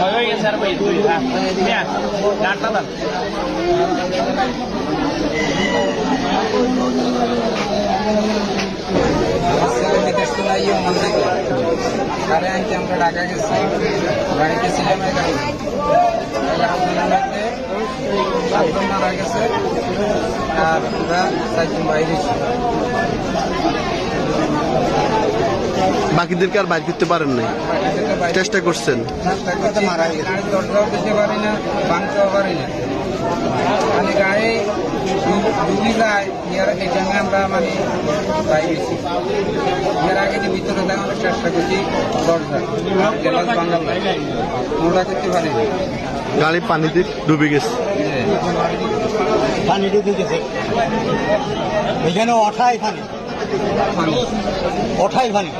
भयो सबै গাড়ি আনতে আমরা ঢাকা গেছি। বাড়িতে ছিলাম সাতজন মারা গেছে। আর আমরা চারজন বাইরে বাকিদেরকে আর বাইর করতে পারেন নাই? চেষ্টা করছেন। মারা গেছে। দরজাও দিতে পারি না ভাঙতেও পারি না। মানে গাড়ি ইয়ার এই টাইমে আমরা মানে বাইরেছি এর আগে যে ভিতরে দেখানোর চেষ্টা করছি দরজা গ্লাস করতে পারি না গাড়ি পানিতে ডুবে গেছে। পানি ঢুকে গেছে। এখানে অঠাই পানি। পানি। অঠাই পানি।